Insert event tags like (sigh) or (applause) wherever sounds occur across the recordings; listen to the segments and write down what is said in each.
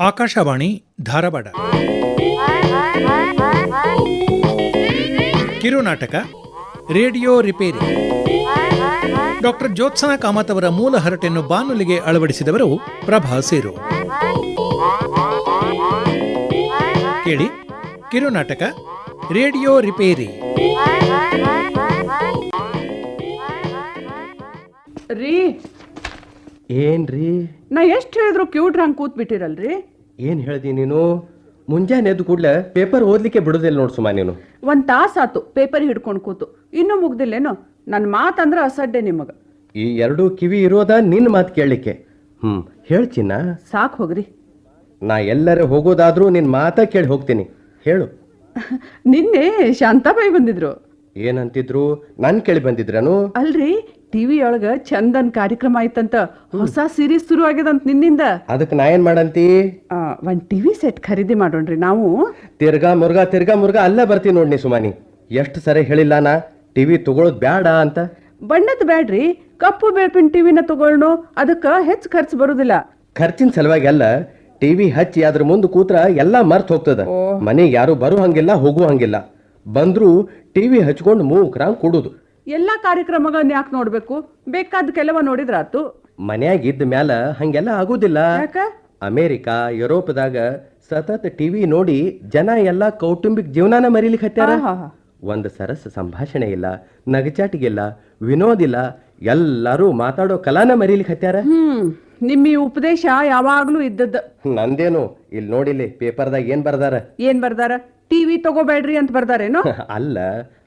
Akashvani Dharwad. ಕಿರುನಾಟಕ radio repair. Doctor Jyotsna Kamat ಅವರ ಮೂಲ ಹರಟೆಯನ್ನು ಬಾನುಲಿಗೆ ಅಳವಡಿಸಿದವರು ಪ್ರಭಾ ಸೇರು. ಕೇಳಿ ಕಿರುನಾಟಕ ರೇಡಿಯೋ ರಿಪೇರಿ. ರೀ. ಏನ್ರಿ? ನಾ ಎಷ್ಟು ಹೇಳಿದ್ರು ಕ್ಯೂಟ್ ಹಂಗೆ ಕೂತ್ ಬಿಟ್ಟಿರಲ್ರಿ ಏನ್ ಹೇಳ್ದಿ ನೀನು? ಮುಂಜಾನೆ ಎದ್ದು ಕೂಡ್ಲೆ ಪೇಪರ್ ಓದ್ಲಿಕ್ಕೆ ಬಿಡುದಿಲ್ಲ ನೋಡು ಸುಮಾ ನೀನು. ಒಂದು ತಾಸು ಆತು ಪೇಪರ್ ಹಿಡ್ಕೊಂಡು ಕೂತು. ಇನ್ನೂ ಮುಗ್ದಿಲ್ಲೇನೋ? ನನ್ನ ಅಂದ್ರೆ ಅಸಡ್ಡೆ ನಿಮಗೆ. ಈ ಎರಡು ಕಿವಿ ಇರೋದ ನಿನ್ನ ಮಾತು ಕೇಳಲಿಕ್ಕೆ. ಹ್ಮ್ ಹೇಳ್ತೀನ ಸಾಕ್ ಹೋಗ್ರಿ. ನಾ ಎಲ್ಲರೂ ಹೋಗೋದಾದ್ರೂ ನಿನ್ನ ಮಾತ ಕೇಳಿ ಹೋಗ್ತೀನಿ. ಹೇಳು. (laughs) ನಿನ್ನೆ ಶಾಂತಾಬಾಯಿ ಬಂದಿದ್ರು. ಏನಂತಿದ್ರು? ನನ್ ಕೇಳಿ ಬಂದಿದ್ರನು? ಅಲ್ರಿ ಟಿವಿ ಒಳಗ ಚಂದನ್ ಕಾರ್ಯಕ್ರಮ ಆಯ್ತಂತ ಹೊಸ ಸೀರೀಸ್ ಶುರು ಆಗ್ಯದಂತ ನಿನ್ನಿಂದ. ಅದಕ್ಕೆ ನಾ ಏನ್ ಮಾಡಂತಿ? ಆ, ಒಂದ್ ಟಿವಿ ಸೆಟ್ ಖರೀದಿ ಮಾಡೋಣ್ರಿ ನಾವು. ತಿರ್ಗಾ ಮುರ್ಗಾ ತಿರ್ಗಾ ಮುರ್ಗಾ ಅಲ್ಲೇ ಬರ್ತೀನಿ ನೋಡಿ ನೀ ಸುಮಾನಿ. ಎಷ್ಟು ಸರಿ ಹೇಳಿಲ್ಲ ನಾ. ಟಿವಿ ತಗೊಳೋದ್ ಬ್ಯಾಡ ಅಂತ. ಬಣ್ಣದ ಬ್ಯಾಡ್ರಿ. ಕಪ್ಪು ಬೆಳಪಿನ ಟಿವಿನ ತಗೊಳ್ನು. ಅದಕ್ಕ ಹೆಚ್ಚು ಖರ್ಚು ಬರುದಿಲ್ಲ. ಖರ್ಚಿನ ಸಲುವಾಗಿ ಅಲ್ಲ ಟಿವಿ ಹಚ್ಚಿ ಅದ್ರ ಮುಂದೆ ಕೂತ್ರ ಎಲ್ಲ ಮರ್ತ್ ಹೋಗ್ತದ. ಮನೆಗೆ ಯಾರು ಬರು ಹಂಗಿಲ್ಲ ಹೋಗುವ ಹಂಗಿಲ್ಲ. ಬಂದ್ರು ಟಿವಿ ಹಚ್ಕೊಂಡು ಮೂಕ್ರಾಂಗ್ ಕೊಡುದು. ಎಲ್ಲಾ ಕಾರ್ಯಕ್ರಮಗಳನ್ನ ಯಾಕೆ ನೋಡ್ಬೇಕು? ಬೇಕಾದ ಕೆಲವ ನೋಡಿದ್ರಾತು? ಮನ್ಯಾಗ ಇದ್ದ ಮ್ಯಾಲ ಹಂಗೆಲ್ಲ ಆಗುದಿಲ್ಲ. ಯಾಕ? ಅಮೇರಿಕಾ ಯುರೋಪ್ದಾಗ ಸತತ ಟಿವಿ ನೋಡಿ ಜನ ಎಲ್ಲಾ ಕೌಟುಂಬಿಕ ಜೀವನಾನ ಮರೀಲಿಕ್ಕೆ ಹತ್ಯಾರ. ಒಂದು ಸರಸ ಸಂಭಾಷಣೆ ಇಲ್ಲ ನಗಚಾಟಿಗಿಲ್ಲ ವಿನೋದಿಲ್ಲ ಎಲ್ಲಾರು ಮಾತಾಡೋ ಕಲಾನ ಮರೀಲಿಕ್ಕೆ ಹತ್ಯಾರ. ನಿಮ್ಮ ಈ ಉಪದೇಶ ಯಾವಾಗ್ಲೂ ಇದ್ದದ್ದ. ನಂದೇನು? ಇಲ್ಲಿ ನೋಡಿಲಿ ಪೇಪರ್ದಾಗ ಏನ್ ಬರ್ದಾರ? ಏನ್ ಬರ್ದಾರ? ಟಿವಿ ತಗೋಬೇಡ್ರಿ ಅಂತ ಬರ್ದಾರೇನು? (laughs) ಅಲ್ಲ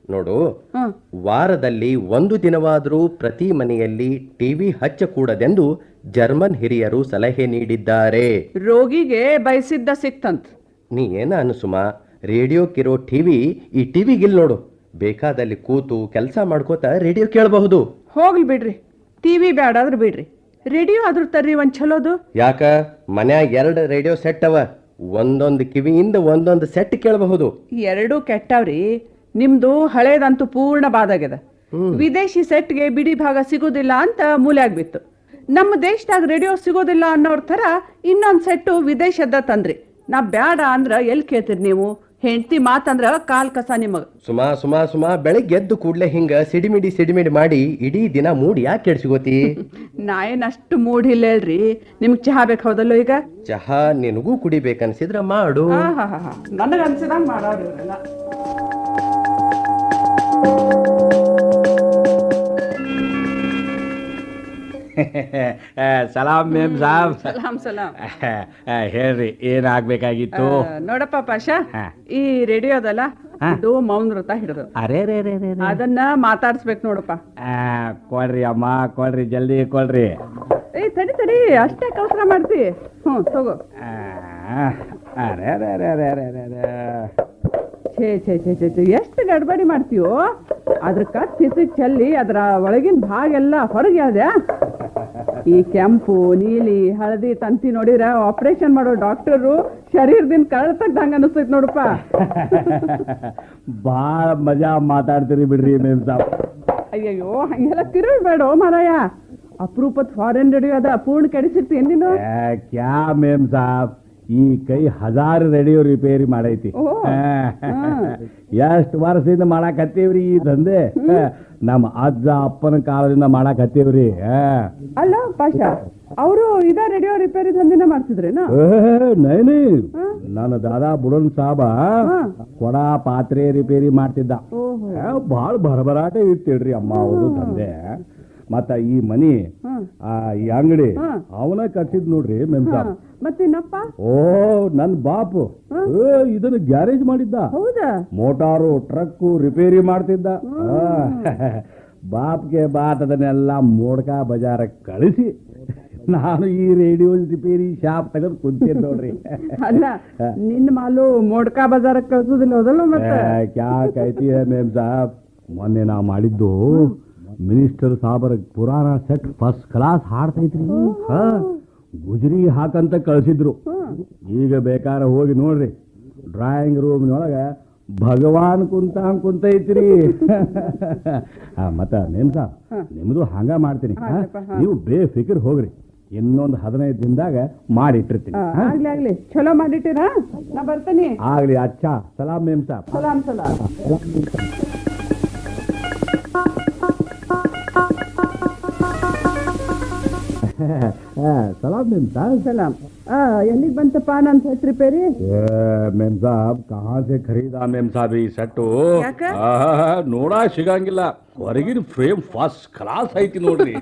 ನೋಡು ವಾರದಲ್ಲಿ ಒಂದು ದಿನವಾದರೂ ಪ್ರತಿ ಮನೆಯಲ್ಲಿ ಟಿವಿ ಹಚ್ಚಕೂಡದೆಂದು ಜರ್ಮನ್ ಹಿರಿಯರು ಸಲಹೆ ನೀಡಿದ್ದಾರೆ. ರೋಗಿಗೆ ಬಯಸಿದ್ದ ಸಿಕ್ತಂತ. ನೀ ಏನ ಅನುಸುಮ ರೇಡಿಯೋಕ್ಕಿರೋ ಟಿವಿ ಈ ಟಿವಿಗಿಲ್ ನೋಡು. ಬೇಕಾದಲ್ಲಿ ಕೂತು ಕೆಲಸ ಮಾಡ್ಕೋತ ರೇಡಿಯೋ ಕೇಳಬಹುದು. ಹೋಗ್ಲಿ ಬಿಡ್ರಿ ಟಿವಿ ಬ್ಯಾಡಾದ್ರೂ ಬಿಡ್ರಿ. ರೇಡಿಯೋ ಆದ್ರೂ ತರ್ರಿ ಒಂದ್ ಚಲೋದು ಯಾಕ? ಮನ್ಯಾಗ ಎರಡು ರೇಡಿಯೋ ಸೆಟ್ ಅವ. ಒಂದೊಂದು ಕಿವಿಯಿಂದ ಒಂದೊಂದು ಸೆಟ್ ಕೇಳಬಹುದು. ಎರಡೂ ಕೆಟ್ಟಾವ್ರಿ. ನಿಮ್ದು ಹಳೇದಂತೂ ಪೂರ್ಣ ಬಾದಾಗಿದೆ ವಿದೇಶಿ ಸೆಟ್ಗೆ ಬಿಡಿ ಭಾಗ ಸಿಗೋದಿಲ್ಲ ಅಂತ ಮೂಲೆ ಆಗ್ಬಿತ್ತು. ನಮ್ಮ ದೇಶದಾಗ ರೇಡಿಯೋ ಸಿಗೋದಿಲ್ಲ ಅನ್ನೋರ್ ಥರ ಇನ್ನೊಂದ್ ಸೆಟ್ಟು ವಿದೇಶದ ತಂದ್ರಿ. ನಾ ಬ್ಯಾಡ ಅಂದ್ರ ಎಲ್ ಕೇಳ್ತೀರಿ ನೀವು? ಹೆಂಡತಿ ಮಾತಂದ್ರ ಕಾಲ್ ಕಸ ನಿಮಗ. ಸುಮಾ ಸುಮಾ ಸುಮಾ ಬೆಳಗ್ಗೆ ಎದ್ದು ಕೂಡ್ಲೆ ಹಿಂಗ ಸಿಡಿಮಿಡಿ ಸಿಡಿಮಿಡಿ ಮಾಡಿ ಇಡೀ ದಿನ ಮೂಡ್ ಯಾಕೆ ಕೆಡ್ಸಿಗೋತಿ (laughs) ನಾ ಏನ್ ಅಷ್ಟು ಮೂಡ್ ಇಲ್ಲ ಹೇಳ್ರಿ. ನಿಮ್ಗ್ ಚಹಾ ಬೇಕು ಹೌದಲ್ಲೋ ಈಗ? ಚಹಾ ನಿನಗೂ ಕುಡಿಬೇಕನ್ಸಿದ್ರ ಮಾಡು. ನನಗ ಮಾಡೋದಿಲ್ಲ ಮಾಡೋರು ಇವ್ರೆಲ್ಲ. (laughs) ಸಲಾಂ. ಮೇಮ್ ಸಾಬ್ ಸಲಾಮ್ ಸಲಾಮ್ ಹೇಳ್ರಿ ಏನಾಗ್ಬೇಕಾಗಿತ್ತು? ಆಗ್ಬೇಕಾಗಿತ್ತು ನೋಡಪ್ಪ ಪಾಷಾ ಈ ರೇಡಿಯೋದಲ್ಲ ಇದು ಮೌನ ವ್ರತ ಹಿಡಿದು. ಅರೇ ರೇ ರೇ ರೇ ರೇ. ಅದನ್ನ ಮಾತಾಡ್ಸ್ಬೇಕು ನೋಡಪ್ಪ. ಕೊಡ್ರಿ ಅಮ್ಮ ಕೊಡ್ರಿ ಜಲ್ದಿ ಕೊಡ್ರಿ. ಏ ತಡಿ ತಡಿ ಅಷ್ಟೇ ಕೆಲಸ ಮಾಡ್ತಿ. ಹ್ಞೂ ತಗೋ. ಅರೆ ಅರೇ ರೇ ರೇ ರೇ ರೇ ರೇ ರೇ. ಛೇ ಛೇ ಛೇ ಛೇ ಛೇ ಎಷ್ಟು ಗಡ್ಬಡಿ ಮಾಡ್ತೀವೋ ಅದ್ರ ಹಿಸಿಕ್ ಚೆಲ್ಲಿ ಅದ್ರ ಒಳಗಿನ ಭಾಗ ಎಲ್ಲ ಹೊರಗೆ ಹೇಳ್ದೆ ಈ ಕೆಂಪು ನೀಲಿ ಹಳದಿ ತಂತಿ ನೋಡಿದ್ರೆ ಆಪರೇಷನ್ ಮಾಡೋ ಡಾಕ್ಟರು ಶರೀರದಿಂದ ಕಳ್ ತೆಗ್ದಂಗ ಅನಿಸ್ತೈತಿ ನೋಡಪ್ಪ. (laughs) ಭಾಳ ಮಜಾ ಮಾತಾಡ್ತೀರಿ ಬಿಡ್ರಿ ಮೇಮ್ ಸಾಬ್. ಅಯ್ಯಯ್ಯೋ ಹಂಗೆಲ್ಲ ತಿರುಗಬೇಡ ಮಾರಾಯ. ಅಪರೂಪದ ಫಾರಿನ್ ರೇಡಿಯೋ ಅದ ಪೂರ್ಣ ಕೆಡಿಸಿರ್ತೀನಿ ನೀನು. ಏ, ಕ್ಯಾ ಮೇಮ್ ಸಾಬ್? ಈ ಕೈ ಹಜಾರ್ ರೇಡಿಯೋ ರಿಪೇರಿ ಮಾಡೈತಿ. ಎಷ್ಟು ವರ್ಷದಿಂದ ಮಾಡಾಕತ್ತೀವ್ರಿ ಈ ದಂಧೆ? ನಮ್ಮ ಅಜ್ಜ ಅಪ್ಪನ ಕಾಲದಿಂದ ಮಾಡಾಕತ್ತೀವ್ರಿ. ಅಲ್ಲ ಅವರು ಇದ ರೆಡಿಯೋ ರಿಪೇರಿ ದಂಧೆನ ಮಾಡ್ತಿದ್ರೇನು ನೈನಿ ನನ್ನ ದಾದಾ ಬುಡನ್ ಸಾಬ ಕೊಡ ಪಾತ್ರೆ ರಿಪೇರಿ ಮಾಡ್ತಿದ್ದ. ಬಹಳ ಬರಬರಾಟ ಇತ್ತಿಳ್ರಿ ಭರಭರಾಟ ಅಮ್ಮ ಅವರು ತಂದೆ ಮತ್ತ ಈ ಮನಿ ಆ ಈ ಅಂಗಡಿ ಅವನ ಕಟ್ಟಿದ್ ನೋಡ್ರಿ ಮೇಮ್ ಸಾಬ್. ಮತ್ತಿನ್ನಪ್ಪ ಓ ನನ್ ಬಾಪು. ಏ, ಇದನ್ನ ಗ್ಯಾರೇಜ್ ಮಾಡಿದ್ದ. ಹೌದಾ? ಮೋಟಾರು ಟ್ರಕ್ಕು ರಿಪೇರಿ ಮಾಡ್ತಿದ್ದ. ಆ, (laughs) ಬಾಪ್ಗೆ ಬಾತ್ ಅದನ್ನೆಲ್ಲ ಮೋಡ್ಕ ಬಜಾರ ಕಳಿಸಿ. ನಾನು ಈ ರೇಡಿಯೋ ರಿಪೇರಿ ಶಾಪ್ ತೆಗೆದು ಕುಂತೀನಿ ನೋಡ್ರಿ. (laughs) ಅಲ್ಲ ನಿನ್ನ ಮಾಲು ಮೋಡ್ಕಾ ಬಜಾರಕ್ಕೆ ಕಳ್ಸೋದಿಲ್ಲ ಹೌದಲ್ಲ ಮತ್ತೆ? ಕ್ಯಾಕ್ ಕ್ಯಾ ಕೈತಿ ಮೇಮ್ ಸಾಬ್. ಮೊನ್ನೆ ನಾ ಮಾಡಿದ್ದು. ಮಿನಿಸ್ಟರ್ ಸಾಬರ ಪುರಾಣ ಸೆಟ್ ಫಸ್ಟ್ ಕ್ಲಾಸ್ ಹಾಡ್ತೈತ್ರಿ ಹಾ ಗುಜರಿ ಹಾಕಂತ ಕಳಿಸಿದ್ರು. ಈಗ ಬೇಕಾದ್ರೆ ಹೋಗಿ ನೋಡ್ರಿ ಡ್ರಾಯಿಂಗ್ ರೂಮ್ನೊಳಗೆ ಭಗವಾನ್ ಕುಂತ ಕುಂತೈತ್ರಿ. (laughs) ಮತ್ತ ನೇಮ್ ಸಾಬ್ ನಿಮ್ದು ಹಂಗ ಮಾಡ್ತೀನಿ? ನೀವು ಬೇಫಿಕ್ರ್ ಹೋಗ್ರಿ. ಇನ್ನೊಂದು ಹದಿನೈದು ದಿನದಾಗ ಮಾಡಿಟ್ಟಿರ್ತೀನಿ? ಆಗ್ಲಿ ಆಗ್ಲಿ. ಚಲೋ ಮಾಡಿಟ್ಟಿರಾ? ನಾ ಬರ್ತೀನಿ. ಆಗ್ಲಿ ಅಚ್ಚಾ. ಸಲಾಮ್ ಮೇಮ್ ಸಾಬ್ ಸಲಾಮ್ ಸಲಾಮ್ (laughs) ಸಲಾಮ್ ಮೇಮ್ ಸಾಬ್ ಸಲಾಮ್ ಆ ಎಲ್ಲಿಗೆ ಬಂತಪ್ಪ ನನ್ನ ಸೆಟ್ ರಿಪೇರಿ ಏ, ಮೇಮ್ ಸಾಬ್ ಕಹಾಸೆ ಖರೀದ ಖರೀದಾ ಮೇಮ್ ಸಾಬ್ ಈ ಸೆಟ್ಟು. ಯಾಕ? ಆಹಾ, ನೋಡಾಕ್ ಸಿಗಂಗಿಲ್ಲ. ಹೊರಗಿನ ಫ್ರೇಮ್ ಫಸ್ಟ್ ಕ್ಲಾಸ್ ಐತಿ ನೋಡ್ರಿ.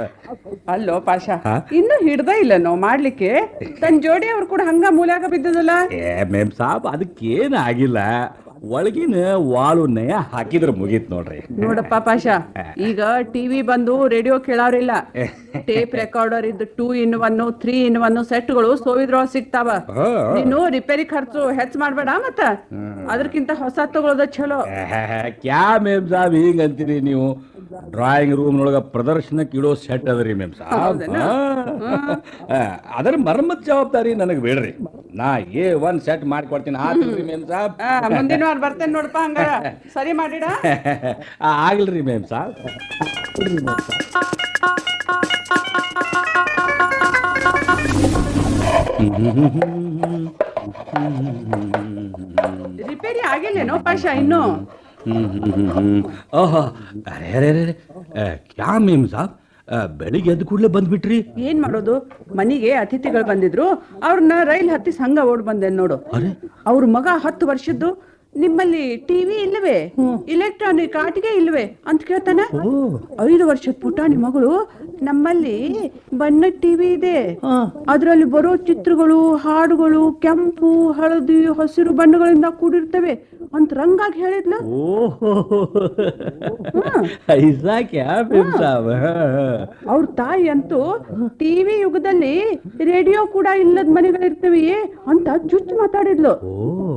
(laughs) ಅಲ್ಲೋ ಪಾಷಾ? ಇನ್ನು ಹಿಡ್ದ ಇಲ್ಲ ನಾವು ಮಾಡ್ಲಿಕ್ಕೆ. ತನ್ನ ಜೋಡಿ ಅವ್ರು ಕೂಡ ಹಂಗ ಮೂಲ್ಯಾಗ ಬಿದ್ದದಲ್ಲ? ಏ ಮೇಮ್ ಸಾಬ್ ಅದಕ್ಕೇನ್ ಆಗಿಲ್ಲ. ಒಳಗಿನ ವಾಳು ನಯ ಹಾಕಿದ್ರೆ ಮುಗೀತ್ ನೋಡ್ರಿ. ನೋಡಪ್ಪ ಪಾಶ ಈಗ ಟಿವಿ ಬಂದು ರೇಡಿಯೋ ಕೇಳೋರಿಲ್ಲ. ಟೇಪ್ ರೆಕಾರ್ಡರ್ ಇದ್ದು two in one three in one ಸೆಟ್ಗಳು ಸೋವಿದ್ರೊಳಗೆ ಸಿಗ್ತಾವ. ನೀನು ರಿಪೇರಿ ಖರ್ಚು ಹೆಚ್ಚ್ ಮಾಡ್ಬೇಡ ಮತ್ತ. ಅದಕ್ಕಿಂತ ಹೊಸ ತಗೊಳ್ಳೋದ ಚಲೋ ಕ್ಯಾ ಮೇಮ್ ಸಾಬ್ ಹಿಂಗ್ ಅಂತೀರಿ ನೀವು? ಡ್ರಾಯಿಂಗ್ ರೂಮ್ ನೊಳಗ ಪ್ರದರ್ಶನಕ್ಕೆ ಇಡೋ ಸೆಟ್ ಅದರಿ ಮೇಮ್? ಅದರ ಮರಮ್ಮತ್ ಜವಾಬ್ದಾರಿ ನನಗೆ ಬೇಡ್ರಿ. ನಾ ಏ ಒನ್ ಸೆಟ್ ಮಾಡ್ಕೊಡ್ತೀನಿ. ಆತ್ರಿ ಮೇಮ್ ಸಾಬ್. ಮುಂದಿನ ವಾರ ಬರ್ತೇನೆ ನೋಡಪ್ಪ ಹಂಗ ಸರಿ ಮಾಡಿಡ? (laughs) ಆಗ್ಲ್ರಿ ಮೇಮ್ ಸಾಬ್. ರಿಪೇರಿ ಆಗಿಲ್ಲೇನೋ ಪಾಶ ಇನ್ನು? ಓಹೋ ಅರೆ ಅರೆ ಅರೆ ಆ, ಕ್ಯಾ ಮೇಮ್ ಸಾಬ್? ಆ, ಬೆಳಿಗ್ಗೆ ಎದ್ದು ಕೂಡಲೇ ಬಂದ್ಬಿಟ್ರಿ? ಏನ್ ಮಾಡೋದು? ಮನಿಗೆ ಅತಿಥಿಗಳು ಬಂದಿದ್ರು. ಅವ್ರನ್ನ ರೈಲ್ ಹತ್ತಿ ಸಂಘ ಓಡ್ ಬಂದೆ ನೋಡು. ಅರೆ? ಅವ್ರ ಮಗ ಹತ್ತು ವರ್ಷದ್ದು. ನಿಮ್ಮಲ್ಲಿ ಟಿವಿ ಇಲ್ಲವೇ? ಇಲೆಕ್ಟ್ರಾನಿಕ್ ಆಟಿಗೆ ಇಲ್ವೇ? ಅಂತ ಕೇಳ್ತಾನೆ. ಐದು ವರ್ಷದ ಪುಟಾಣಿ ಮಗಳು ನಮ್ಮಲ್ಲಿ ಬಣ್ಣ ಟಿವಿ ಇದೆ. ಅದರಲ್ಲಿ ಬರೋ ಚಿತ್ರಗಳು ಹಾಡುಗಳು ಕೆಂಪು ಹಳದಿ ಹಸಿರು ಬಣ್ಣಗಳಿಂದ ಕೂಡಿರ್ತವೆ. ಅಂತ ರಂಗಾಗಿ ಹೇಳಿದ್ಲು ಓಹೋ. ಅವ್ರ ತಾಯಿ ಅಂತೂ ಟಿವಿ ಯುಗದಲ್ಲಿ ರೇಡಿಯೋ ಕೂಡ ಇಲ್ಲದ ಮನೆಗಳಿರ್ತವೆ ಅಂತ ಚುಚ್ಚು ಮಾತಾಡಿದ್ಲು.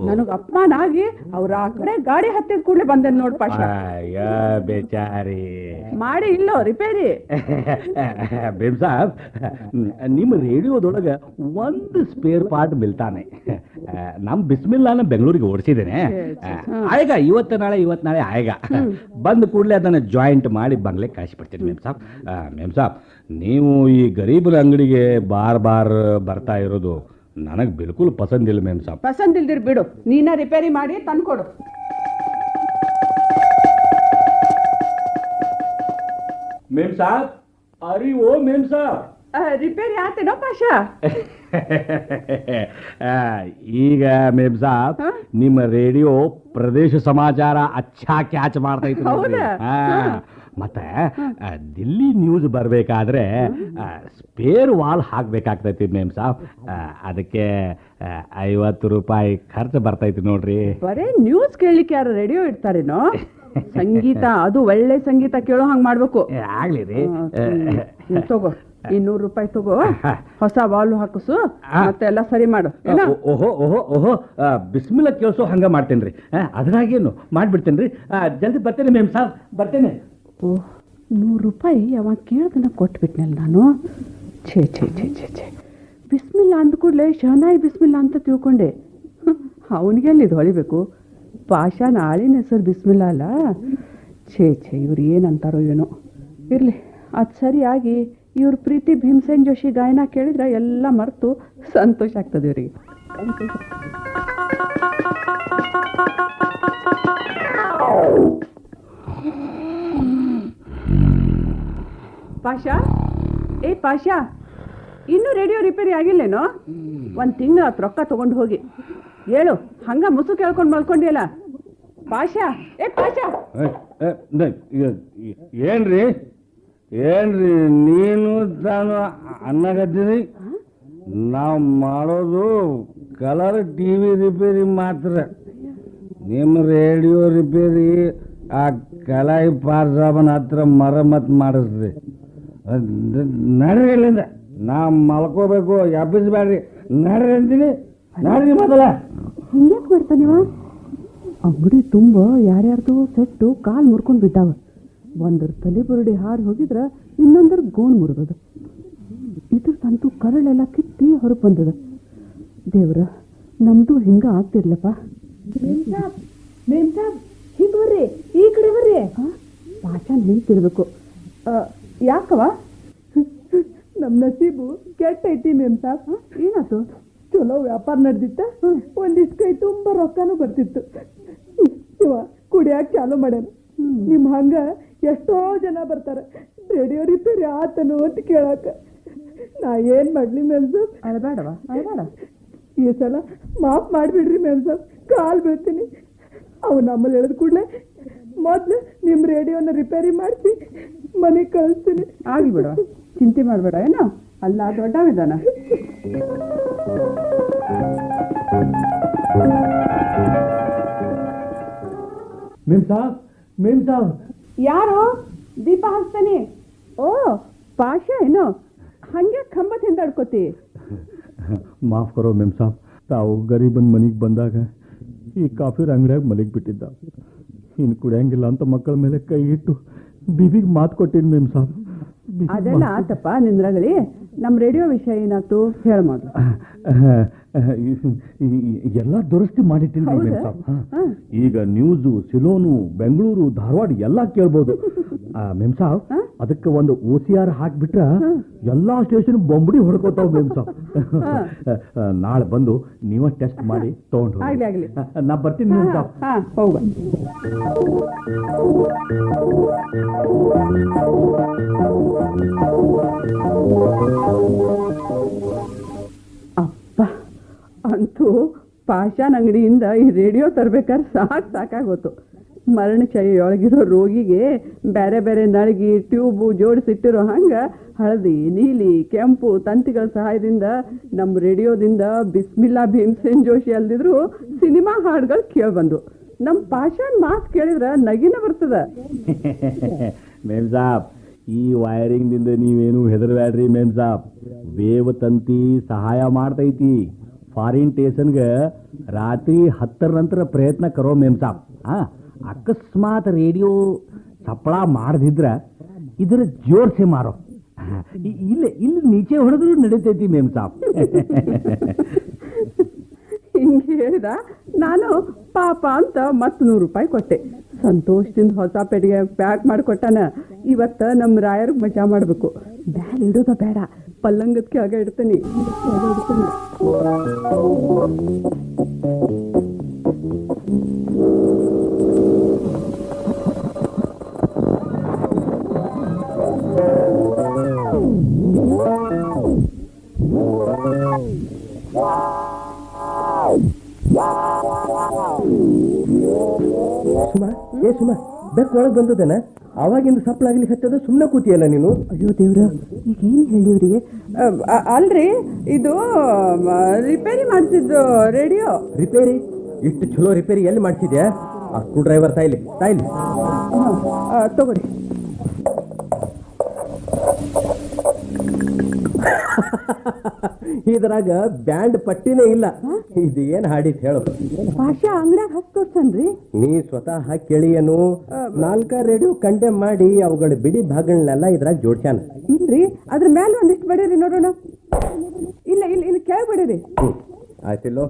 ನನಗ ಅಪಮಾನ ಆಗಿ ಅವ್ರ ಆ ಕಡೆ ಗಾಡಿ ಹತ್ತಿದ ಕೂಡಲೇ ಬಂದೆ ನೋಡ್ ಪಾಶ. ಬೇಚಾರಿ. ಮಾಡಿ ಇಲ್ಲೋ ರಿಪೇರಿ. (laughs) ಬಿಮ್ ಸಾಬ್ ನಿಮ್ಮ ರೇಡಿಯೋದೊಳಗ ಒಂದು ಸ್ಪೇರ್ ಪಾರ್ಟ್ ಮಿಲ್ತಾನೆ ನಮ್ಮ ಬಿಸ್ಮಿಲ್ಲಾನ ಬೆಂಗಳೂರಿಗೆ ಓಡಿಸಿದ್ದೇನೆ. ಆಯ್ಗ ಇವತ್ತು ನಾಳೆ ಇವತ್ ನಾಳೆ ಆಯ್ಗ. ಬಂದ ಕೂಡಲೇ ಅದನ್ನ ಜಾಯಿಂಟ್ ಮಾಡಿ ಬಂಗ್ಲೆ ಕಳಿಸ್ಬಿಡ್ತೀನಿ ಮೇಮ್ ಸಾಬ್. ಮೇಮ್ ಸಾಬ್ ನೀವು ಈ ಗರೀಬರ ಅಂಗಡಿಗೆ ಬಾರ್ ಬಾರ್ ಬರ್ತಾ ಇರೋದು ನನಗೆ ಬಿಲ್ಕುಲ್ ಪಸಂದಿಲ್ಲ ಮೇಮ್ ಸಾಬ್. ಪಸಂದ್ ಇಲ್ದಿರ್ ಬಿಡು. ನೀನ ರಿಪೇರಿ ಮಾಡಿ ತಂದ್ಕೊಡು. ಮೇಮ್ ಸಾಬ್ ಅರಿ ಓ ಮೇಮ್ ಸಾಬ್ ರಿಪೇರಿ ಆತೇನೋ ಪಾಷ? ಈಗ ಮೇಮ್ ಸಾಬ್ ನಿಮ್ಮ ರೇಡಿಯೋ ಪ್ರದೇಶ ಸಮಾಚಾರ ಅಚ್ಚಾ ಕ್ಯಾಚ್ ನೋಡ್ರಿ. ಹಾ. ಹಾ. ಮತ್ತೆ ಆ, ದಿಲ್ಲಿ ನ್ಯೂಸ್ ಬರ್ಬೇಕಾದ್ರೆ ಸ್ಪೇರ್ ವಾಲ್ ಹಾಕ್ಬೇಕಾಗ್ತೈತಿ ಮೇಮ್ ಸಾಬ್ ಆ, ಅದಕ್ಕೆ ಆ, ಐವತ್ತು ರೂಪಾಯಿ ಖರ್ಚು ಬರ್ತೈತಿ ನೋಡ್ರಿ. ಬರೇ ನ್ಯೂಸ್ ಕೇಳಲಿಕ್ಕೆ ಯಾರು ರೇಡಿಯೋ ಇಡ್ತಾರೇನೋ? ಸಂಗೀತ ಅದು ಒಳ್ಳೆ ಸಂಗೀತ ಕೇಳೋ ಹಂಗ್ ಮಾಡ್ಬೇಕು. ಏ, ಆಗ್ಲಿ ರೀ. ಆ, ಹ್ಮ್, ತಗೋ. ಇನ್ನೂರು ರೂಪಾಯಿ ತಗೋ. ಹೊಸ ವಾಲು ಹಾಕಸು ಮತ್ತೆ ಎಲ್ಲ ಸರಿ ಮಾಡು. ಓಹೋ ಓಹೋ ಓಹೋ. ಬಿಸ್ಮಿಲ ಬಿಸ್ಮಿಲ್ಲ ಕೇಳಿಸೋ ಹಂಗ ಮಾಡ್ತೇನೆ ರೀ ಅದ್ರಾಗೇನು ಮಾಡ್ಬಿಡ್ತೇನೆ ರೀ ಜಲ್ದಿ ಬರ್ತೇನೆ ಮೇಮ್ ಸಾಬ್ ಬರ್ತೇನೆ. ಓಹ್ ನೂರು ರೂಪಾಯಿ ಯಾವಾಗ ಕೇಳ್ದನ ಕೊಟ್ಬಿಟ್ನಲ್ಲ ನಾನು. ಛೇ ಛೇ ಛೇ ಛೇ ಛೇ. ಬಿಸ್ಮಿಲ್ಲ ಅಂದ ಕೂಡಲೇ ಶಹನಾಯಿ ಬಿಸ್ಮಿಲ್ಲ ಅಂತ ತಿಳ್ಕೊಂಡೆ. ಅವನಿಗೆ ಇದು ಹೊಳಿಬೇಕು? ಪಾಷಾ ನಾಳಿನ ಹೆಸರು ಬಿಸ್ಮಿಲ್ಲ ಅಲ್ಲ? ಛೇ ಛೇ ಇವ್ರು ಏನು ಅಂತಾರೋ ಏನೋ. ಇರಲಿ ಅದು ಸರಿಯಾಗಿ ಇವ್ರ ಪ್ರೀತಿ ಭೀಮಸೇನ್ ಜೋಶಿ ಗಾಯನ ಕೇಳಿದ್ರೆ ಎಲ್ಲ ಮರೆತು ಸಂತೋಷ ಆಗ್ತದೆ ಇವರಿಗೆ. ಪಾಷಾ? ಏ ಪಾಷಾ, ಇನ್ನೂ ರೇಡಿಯೋ ರಿಪೇರಿ ಆಗಿಲ್ಲೇನೋ? ಒಂದು ತಿಂಗಳು ಹತ್ತು ರೊಕ್ಕ ತಗೊಂಡು ಹೋಗಿ. ಹೇಳು, ಹಂಗ ಮುಸು ಕೇಳ್ಕೊಂಡು ಮಲ್ಕೊಂಡಿಯಲ್ಲ? ಪಾಷಾ, ಏ ಪಾಷಾ! ಏನ್ರಿ? ಏನ್ರಿ, ನೀನು ತಾನು ಅನ್ನಗತ್ತೀರಿ ನಾವು ಮಾಡೋದು ಕಲರ್ ಟಿ ವಿ ರಿಪೇರಿ ಮಾತ್ರ. ನಿಮ್ಮ ರೇಡಿಯೋ ರಿಪೇರಿ ಆ ಕಲಾಯಿ ಪಾರ್ಸಾಬನ್ ಹತ್ರ ಮರಮ್ಮತ್ ಮಾಡಿಸ್ರಿ. ನಡ್ರಿ ಇಲ್ಲಿಂದ. ನಾ ಮಲ್ಕೋಬೇಕು ಎಬ್ಬಿಸ್ಬೇಡ್ರಿ ನಡ್ರಿ ಅಂತೀನಿ. ನಡ್ರಿ ಮೊದಲ. ಹಿಂಗ್ಯಾಕೆ ಮಾಡ್ತಾನೆ ಅಂಗಡಿ ತುಂಬ ಯಾರ್ಯಾರ್ದು ಸೆಟ್ಟು ಕಾಲು ಮುರ್ಕೊಂಡು ಬಿದ್ದಾವ. ಒಂದ್ರ ತಲೆ ಬುರುಡಿ ಹಾರಿ ಹೋಗಿದ್ರ ಇನ್ನೊಂದರ ಗೋಣ್ ಮುರಿದದ. ಇದ್ರದಂತೂ ಕರಳೆಲ್ಲ ಕಿತ್ತಿ ಹೊರಗೆ ಬಂದದ. ದೇವ್ರ ನಮ್ದು ಹಿಂಗ ಆಗ್ತಿರ್ಲಪ್ಪ. ಹಿಂಗ್ ಬರ್ರಿ ಈ ಕಡೆ ಬರ್ರಿ. ಭಾಷಾ ನಿಂತಿರ್ಬೇಕು ಯಾಕವ? ನಮ್ಮ ನಸೀಬು ಕೆಟ್ಟ ಐತಿ ಮೇಮ್ ಸಾಬ್ ಚಲೋ ವ್ಯಾಪಾರ ನಡೆದಿತ್ತ. ಒಂದಿಷ್ಟು ಕೈ ತುಂಬ ರೊಕ್ಕನೂ ಬರ್ತಿತ್ತು. ಇವ ಕುಡಿಯಾಕ ಚಾಲು ಮಾಡ್ಯಾನ. ನಿಮ್ ಹಂಗ ಎಷ್ಟೋ ಜನ ಬರ್ತಾರೆ ರೇಡಿಯೋ ರಿಪೇರಿ ಆತನು ಅಂತ ಕೇಳಕ್ಕೆ. ನಾ ಏನ್ ಮಾಡಲಿ ಸಾಬ್ ಅಳಬೇಡವ ಅಳಬೇಡ. ಈ ಸಲ ಮಾಫ್ ಮಾಡ್ಬಿಡ್ರಿ ಮೇಮ್ ಸರ್ ಕಾಲ್ ಬೀಳ್ತೀನಿ. ಅವು ನಮ್ಮಲ್ಲಿ ಎಳೆದ ಕೂಡಲೇ ಮೊದ್ಲು ನಿಮ್ಮ ರೇಡಿಯೋನ ರಿಪೇರಿ ಮಾಡಿಸಿ ಮನೆಗೆ ಕಳಿಸ್ತೀನಿ. ಆಗಲಿ ಬಿಡ ಚಿಂತೆ ಮಾಡಬೇಡ ಏನೋ? ಅಲ್ಲ ದೊಡ್ಡ ವಿಧಾನ ಮೇಮ್ ಸಾಬ್ ಮೇಮ್ ಸಾಬ್ ಯಾರು ದೀಪ ಹಾಕ್ತಾನೆ? ಓ ಪಾಶ ಏನು ಹಂಗೆ ಕಂಬ ತಿಂದಾಡ್ಕೋತಿ ಮಾಫ್ ಕರೋ ಮೇಮ್ ಸಾಬ್. ತಾವು ಗರೀಬನ್ ಮನೆಗೆ ಬಂದಾಗ ಈ ಕಾಫಿ ಅಂಗಡಿಯಾಗ ಮಲಗಿ ಬಿಟ್ಟಿದ್ದ ಇನ್ನು ಕುಡಿಯಂಗಿಲ್ಲ ಅಂತ ಮಕ್ಕಳ ಮೇಲೆ ಕೈ ಇಟ್ಟು ಬಿಬಿಗೆ ಮಾತು ಕೊಟ್ಟಿನಿ ಮೇಮ್ ಸಾಬ್. ಅದೆಲ್ಲ ಆತಪ್ಪ ನಿಂದ್ರಗಳಿ. ನಮ್ಮ ರೇಡಿಯೋ ವಿಷಯ ಏನಾಯ್ತು? ಹೇಳ (laughs) ಎಲ್ಲ ದುರಸ್ತಿ ಮಾಡಿಟ್ಟಿಲ್ಲ. ಈಗ ನ್ಯೂಸು ಸಿಲೋನು ಬೆಂಗಳೂರು ಧಾರವಾಡ ಎಲ್ಲ ಕೇಳ್ಬೋದು. (laughs) ಮೇಮ್? ಅದಕ್ಕೆ ಒಂದು ಓ ಸಿ ಆರ್ ಹಾಕ್ಬಿಟ್ರ ಎಲ್ಲಾ ಸ್ಟೇಷನ್ ಬೊಂಬಡಿ ಹೊಡ್ಕೋತಾವ್ ಮೇಮ್ (laughs) ನಾಳೆ ಬಂದು ನೀವ ಟೆಸ್ಟ್ ಮಾಡಿ ತಗೊಂಡು. ನಾ ಬರ್ತೀನಿ ಮೇಮ್ ಹೋಗ ಅಂತೂ ಪಾಷಾನ್ ಅಂಗಡಿಯಿಂದ ಈ ರೇಡಿಯೋ ತರ್ಬೇಕಾದ್ರೆ ಸಾಕು ಸಾಕಾಗೋತು ಮರಣಶೈಲಿಯೊಳಗಿರೋ ರೋಗಿಗೆ ಬೇರೆ ಬೇರೆ ನಳಗಿ, ಟ್ಯೂಬು ಜೋಡಿಸಿಟ್ಟಿರೋ ಹಂಗೆ ಹಳದಿ, ನೀಲಿ, ಕೆಂಪು ತಂತಿಗಳ ಸಹಾಯದಿಂದ ನಮ್ಮ ರೇಡಿಯೋದಿಂದ ಬಿಸ್ಮಿಲ್ಲಾ ಭೀಮಸೇನ್ ಜೋಶಿ ಅಲ್ದಿದ್ರು ಸಿನಿಮಾ ಹಾಡುಗಳು ಕೇಳ್ಬಂದು ನಮ್ಮ ಪಾಷಾನ್ ಮಾತು ಕೇಳಿದ್ರೆ ನಗಿನ ಬರ್ತದ. (laughs) ಮೇಮ್ ಈ ವೈರಿಂಗ್ದಿಂದ ನೀವೇನು ಹೆದರಬೇಡ್ರಿ ಮೇಮ್ ಸಾಬ್. ವೇವ್ ತಂತಿ ಸಹಾಯ ಮಾಡ್ತೈತಿ. ಫಾರಿನ್ ಸ್ಟೇಷನ್ಗೆ ರಾತ್ರಿ ಹತ್ತರ ನಂತರ ಪ್ರಯತ್ನ ಕರೋ ಮೇಮ್ ಸಾಬ್. ಹಾ, ಅಕಸ್ಮಾತ್ ರೇಡಿಯೋ ಸಪ್ಪಳ ಮಾಡದಿದ್ರ ಇದರ ಜೋರ್ಸೆ ಮಾರೋ. ಇಲ್ಲ, ಇಲ್ಲಿ ನೀಚೆ ಹೊಡೆದ್ರು ನಡೀತೈತಿ ಮೇಮ್ ಸಾಬ್. ಹಿಂಗೆ ಹೇಳಿದ, ನಾನು ಪಾಪ ಅಂತ ಮತ್ತೆ ನೂರು ರೂಪಾಯಿ ಕೊಟ್ಟೆ. ಸಂತೋಷದಿಂದ ಹೊಸ ಪೆಟ್ಟಿಗೆ ಪ್ಯಾಕ್ ಮಾಡಿಕೊಟ್ಟಾನ. ಇವತ್ತ ನಮ್ಮ ರಾಯರ್ಗೆ ಮಜಾ ಮಾಡಬೇಕು. ಬ್ಯಾಲ್ ಇಡೋದ ಬೇಡ. ಪಲ್ಲಂಗದ ಆಗ ಇಡ್ತೀನಿ. ಸುಮಾ ಏ ಸುಮಾ ಬೆಕ್ಕ ಒಳಗೆ ಬಂದದನ ಅವಾಗಿಂದ ಸಪ್ಪಳಾಗ್ಲಿ ಹತ್ತದ ಸುಮ್ಮನೆ ಕೂತಿಯಲ್ಲ ನೀನು? ಅಯ್ಯೋ ದೇವ್ರ ಈಗ ಏನು ಹೇಳಿವ್ರಿಗೆ ಅಲ್ರಿ ಇದು ಮ, ರಿಪೇರಿ ಮಾಡಿಸಿದ್ದು ರೇಡಿಯೋ ರಿಪೇರಿ ಇಷ್ಟು ಚಲೋ ರಿಪೇರಿ ಎಲ್ಲಿ ಮಾಡ್ಸಿದ್ಯಾ ಆ ಸ್ಕ್ರೂ ಡ್ರೈವರ್ ತಾಯಿಲಿ. ತಾಯಿಲಿ ತಗೋರಿ. (laughs) ಇದ್ರಾಗ ಬ್ಯಾಂಡ್ ಪಟ್ಟಿನೇ ಇಲ್ಲ. ಇದು ಏನ್ ಹಾಡಿದ್ ಹೇಳು. ಭಾಷಾ ಅಂಗಡ್ಯಾಗ ಹಚ್ಚಿ ತೋರ್ಸನ್ರಿ ನೀ ಸ್ವತಃ ಕೇಳಿಯನು. ನಾಲ್ಕ ರೇಡಿಯೋ ಕಂಡೆ ಮಾಡಿ ಅವುಗಳ ಬಿಡಿ ಭಾಗಗಳನ್ನೆಲ್ಲ ಇದ್ರಾಗ ಜೋಡ್ಸ್ಯಾನ. ಇಲ್ರಿ ಅದ್ರ ಮೇಲೆ ಒಂದಿಷ್ಟು ಬಡೀರಿ ನೋಡೋಣ. ಇಲ್ಲ ಇಲ್ಲ ಇಲ್ಲಿ ಕೇಳ್ಬಿಡಿರಿ. ಆಯ್ತಿಲ್ಲೋ.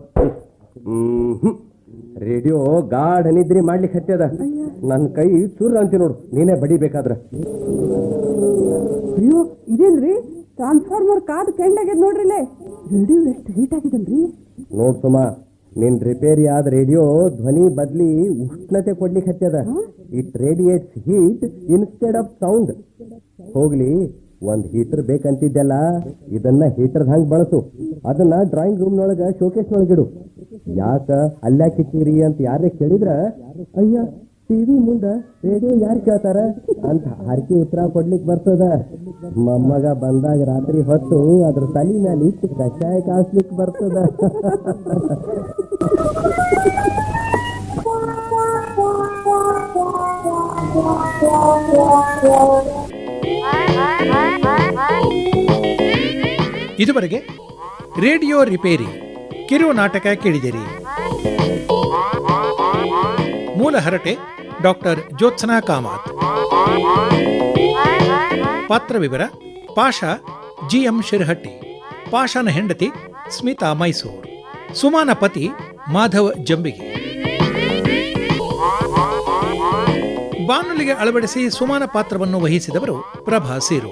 ಹ್ಮ್. ರೇಡಿಯೋ ಗಾಢ ನಿದ್ರಿ ಮಾಡ್ಲಿಕ್ಕೆ ಹತ್ತದ ನನ್ನ ಕೈ ಚೂರ್ ಅಂತ ನೋಡು ನೀನೇ ಬಡಿಬೇಕಾದ್ರ. ಅಯ್ಯೋ ಇದೇನ್ರಿ? ಟ್ರಾನ್ಸ್ಫಾರ್ಮರ್ ಕಾದ್ ಕೆಂಡಾಗ್ಯದ ನೋಡ್ರಿ ಇಲ್ಲೇ ರೇಡಿಯೋ ಎಷ್ಟು ಹೀಟ್ ಆಗಿದಲ್ರಿ ನೋಡ್ ಸುಮ ನಿನ್ ರಿಪೇರಿ ಆದ ರೇಡಿಯೋ ಧ್ವನಿ ಬದ್ಲಿ ಉಷ್ಣತೆ ಕೊಡ್ಲಿಕ್ಕೆ ಹತ್ಯದ it radiates heat instead of sound ಹೋಗ್ಲಿ ಒಂದ್ ಹೀಟರ್ ಬೇಕಂತಿದ್ದೆಲ್ಲ ಇದನ್ನ ಹೀಟರ್ ಹಂಗ್ ಬಳಸು. ಅದನ್ನ ಡ್ರಾಯಿಂಗ್ ರೂಮ್ ನೊಳಗ ಶೋಕೇಸ್ ನೊಳಗಿಡು ಯಾಕ ಅಲ್ಲಾಕಿತ್ತೀರಿ ಅಂತ ಯಾರೇ ಕೇಳಿದ್ರ ಅಯ್ಯ ಟಿವಿ ಮುಂದ ರೇಡಿಯೋ ಯಾರು ಕೇಳ್ತಾರ? ಅಂತ ಹರಕೆ ಉತ್ತರ ಕೊಡ್ಲಿಕ್ಕೆ ಬರ್ತದ. ಮೊಮ್ಮಗ ಬಂದಾಗ ರಾತ್ರಿ ಹೊತ್ತು ಅದ್ರ ತಲೆ ಮೇಲೆ ಇಟ್ಟು ಕಷಾಯ ಕಾಸ್ಲಿಕ್ ಬರ್ತದ. ಇದುವರೆಗೆ ರೇಡಿಯೋ ರಿಪೇರಿ ಕಿರು ನಾಟಕ ಕೇಳಿದಿರಿ. ಮೂಲ ಹರಟೆ ಡಾಕ್ಟರ್ ಜ್ಯೋತ್ಸನಾ ಕಾಮತ್. ಪಾತ್ರ ವಿವರ, ಪಾಷ ಜಿ ಎಂ ಶಿರಹಟ್ಟಿ, ಪಾಷನ ಹೆಂಡತಿ ಸ್ಮಿತಾ ಮೈಸೂರು, ಸುಮಾನ ಪತಿ ಮಾಧವ ಜಂಬಿಗೆ. ಬಾನುಲಿಗೆ ಅಳವಡಿಸಿ ಸುಮಾನ ಪಾತ್ರವನ್ನು ವಹಿಸಿದವರು ಪ್ರಭಾ ಸೀರು